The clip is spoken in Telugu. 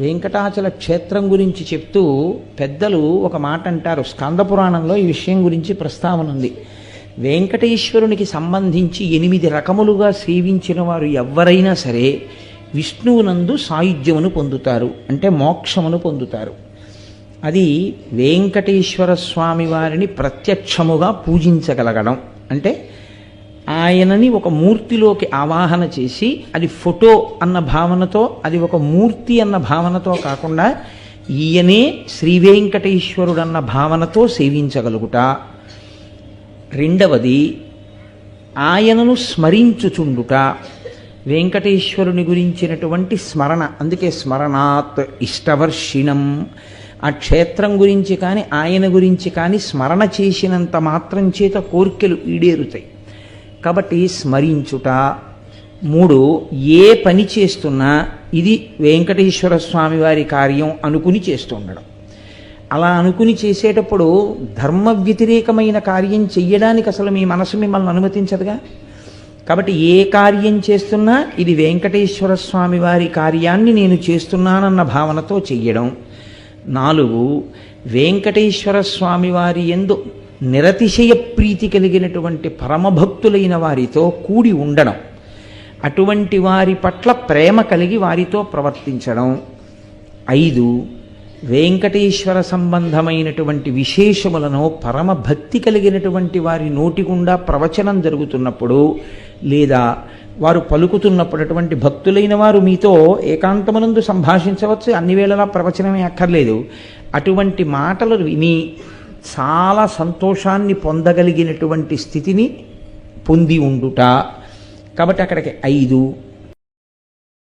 వెంకటాచల క్షేత్రం గురించి చెప్తూ పెద్దలు ఒక మాట అంటారు. స్కందపురాణంలో ఈ విషయం గురించి ప్రస్తావన ఉంది. వెంకటేశ్వరునికి సంబంధించి ఎనిమిది రకములుగా సేవించిన వారు ఎవరైనా సరే విష్ణువునందు సాయుధ్యమును పొందుతారు. అంటే మోక్షమును పొందుతారు. అది వెంకటేశ్వర స్వామి వారిని ప్రత్యక్షముగా పూజించగలగడం. అంటే ఆయనని ఒక మూర్తిలోకి ఆవాహన చేసి అది ఫోటో అన్న భావనతో అది ఒక మూర్తి అన్న భావనతో కాకుండా ఈయనే శ్రీ వెంకటేశ్వరుడు అన్న భావనతో సేవించగలుగుట. రెండవది ఆయనను స్మరించుచుండుట. వెంకటేశ్వరుని గురించినటువంటి స్మరణ అందుకే స్మరణాత్ ఇష్టవర్షిణం. ఆ క్షేత్రం గురించి కానీ ఆయన గురించి కానీ స్మరణ చేసినంత మాత్రం చేత కోరికలు ఈడేరుతాయి. కాబట్టి స్మరించుట. మూడు ఏ పని చేస్తున్నా ఇది వెంకటేశ్వర స్వామి వారి కార్యం అనుకుని చేస్తూ ఉండడం అలా అనుకుని చేసేటప్పుడు ధర్మ వ్యతిరేకమైన కార్యం చెయ్యడానికి అసలు మీ మనసు మిమ్మల్ని అనుమతించదుగా? కాబట్టి ఏ కార్యం చేస్తున్నా ఇది వెంకటేశ్వర స్వామి వారి కార్యాన్ని నేను చేస్తున్నానన్న భావనతో చెయ్యడం. నాలుగు వెంకటేశ్వర స్వామి వారి ఎందు నిరతిశయ ప్రీతి కలిగినటువంటి పరమభక్తులైన వారితో కూడి ఉండడం అటువంటి వారి పట్ల ప్రేమ కలిగి వారితో ప్రవర్తించడం. ఐదు వెంకటేశ్వర సంబంధమైనటువంటి విశేషములను పరమ భక్తి కలిగినటువంటి వారి నోటి గుండా ప్రవచనం జరుగుతున్నప్పుడు లేదా వారు పలుకుతున్నప్పుడు అటువంటి భక్తులైన వారు మీతో ఏకాంతమునందు సంభాషించవచ్చు. అన్ని వేళలా ప్రవచనమే అక్కర్లేదు. అటువంటి మాటలు విని చాలా సంతోషాన్ని పొందగలిగినటువంటి స్థితిని పొంది ఉండుట. కాబట్టి అక్కడికి ఐదు